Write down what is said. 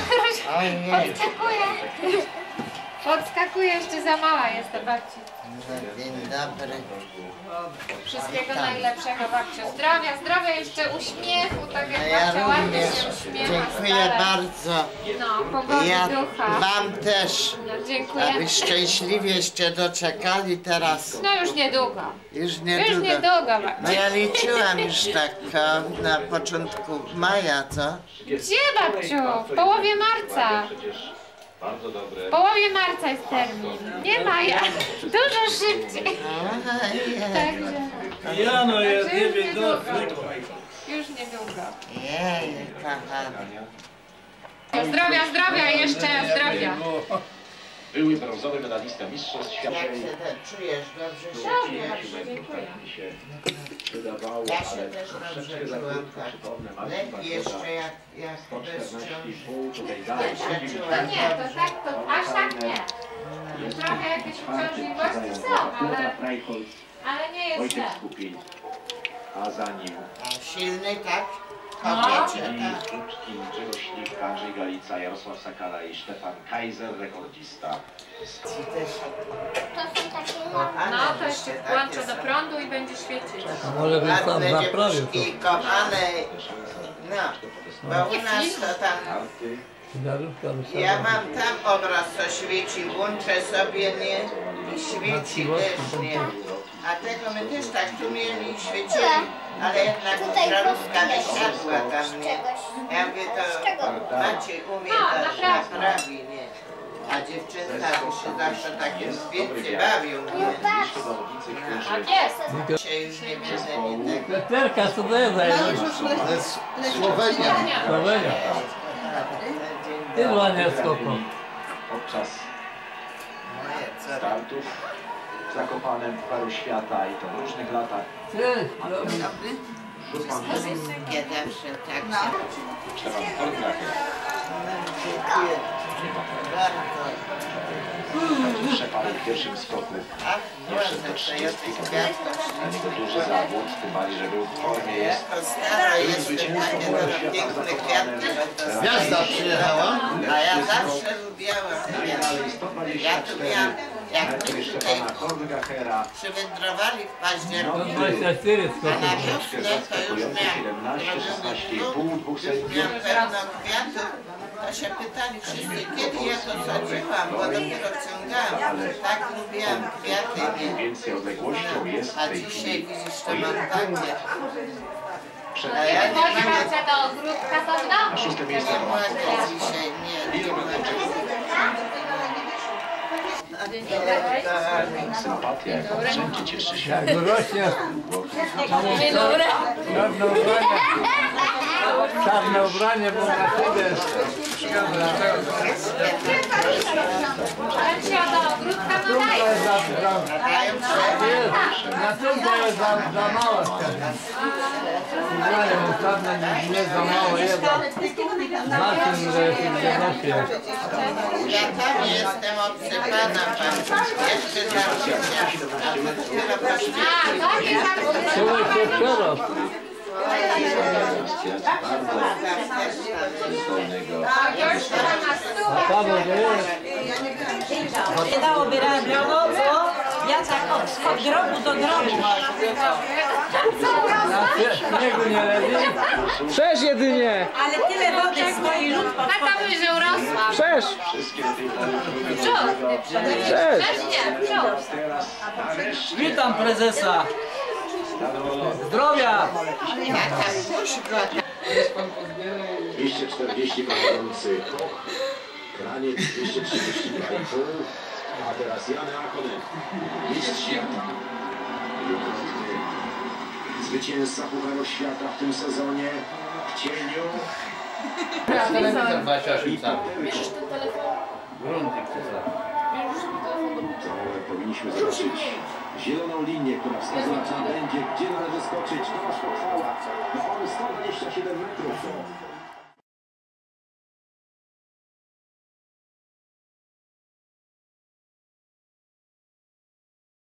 그러셔. 아, 예. 어디 자꾸 해. Podskakuje, jeszcze za mała jest ta babci. Dzień dobry. Wszystkiego najlepszego babciu. Zdrowia, zdrowia, jeszcze uśmiechu, tak jak ja babcia ładnie również się uśmiecha. dziękuję bardzo. No, pogody Ja ducha. wam też. No, dziękuję. Aby szczęśliwieście doczekali teraz. No już niedługo. Już Już niedługo. niedługo No ja liczyłam już tak na początku maja, co? Gdzie babciu? W połowie marca. Bardzo dobre. W połowie marca jest termin. Nie maja. Dużo szybciej. Także Ja no jest, nie już niedługo. no. Już niedługo. Jej. Zdrowia, zdrowia, jeszcze zdrowia. Były brązowy medalista Mistrzostw Świata Jak i się te czujesz? Dobrze się czujesz? dziękuję. mi się wydawało, Ja się ale też dobrze troszeczkę za czułam, krótko, tak. Lepiej jeszcze jak, jak bez 114,5, ciąży. tutaj Ja dalej się To czułam nie, to tak, to aż tak nie. Jest Trochę jakieś uciążliwości są, ale, ale nie jest Wojciech źle. A za nim A Silny, tak? No. Kobiecie, Czyli tak? Krótki, Grzegorz Śliwka, Andrzej Galica, Jarosław Sakala i Stefan Kaiser, rekordzista. Ci też No kochane, to jeszcze włączę takie do są. prądu i będzie świecić. Może bym sam Ładne naprawił to. dziewuszki, kochane. No, bo u nas to tam... Ciężarówka. Ja mam tam obraz, co świeci, włączę sobie, nie? I świeci też, nie? A tego my też tak tu mieli i świecili, ale jednak żarówka nie siadła tam, nie? Ja mówię, to Maciej umie No, to naprawdę. naprawi, nie? A dziewczynka to się zawsze tak więcej bawią, nie? najbliżsi zawodnicy, którzy Tak jest. Dzisiaj już nie będę nie tego. Peterka, co to jest za jedno? Słowenia. Słowenia. Ty łania skoko. podczas Moje startów w Zakopanem Pucharu Świata i to w różnych latach. Cześć. Szutman Ja zawsze tak się... Stefan Horngacher, Dziękuję bardzo. Szepany w pierwszym skoku. Ach, Nie wszedł do to 30. jest kwiatkość. Dla niego duży zawód, tym bardziej, że był w formie jest. To piękne kwiatki. bo to Gwiazda przyjechała? A ja zawsze kwiatki. Ja tu miałam, jak Najpierw my tutaj Stefana Horngachera, przywędrowali w październiku, 24 a skoków. na wiosnę to już 17, 16,5, dwóch już miałam pełno kwiatów. To się pytali wszyscy, kiedy ja to sadziłam, bo dopiero wciągałam. Tak lubiłam kwiaty. Nie? A dzisiaj widzisz, to mam takie. A ja nie babcia do ogródka, to w domu. szóste miejsce nie nie. nie. Sympatia, jaką wszędzie cieszy się. Jak dorośnie, Dzień dobry. czarne ubranie. Czarne ubranie, bo na siebie. Babcia do ogródka, no daj. To jest za, za, jest, na to jest za, za małe. Ubranie mu czarne nie, za małe jest. Na tym, że się nie nosi. Ja jestem obsypana pan. Jeszcze tam. A Paweł nie. Nie dałoby rady, no bo ja tak od, od grobu do grobu. Przesz jedynie! Ale tyle wody stoi lód pod Taka by, że urosła. Przesz! Nie, nareszcie Witam prezesa. Zdrowia! Ja tam muszę go 240 prowadzący. Kraniec 232,5. A teraz Jan Akonen. Mistrz świata. Zwycięzca Pucharu Świata w tym sezonie w cieniu. Telewizor 28 tam. To powinniśmy zobaczyć zieloną linię, która wskazuje, będzie, gdzie należy skoczyć. Tomasz Pochwała. Na 127 metrów.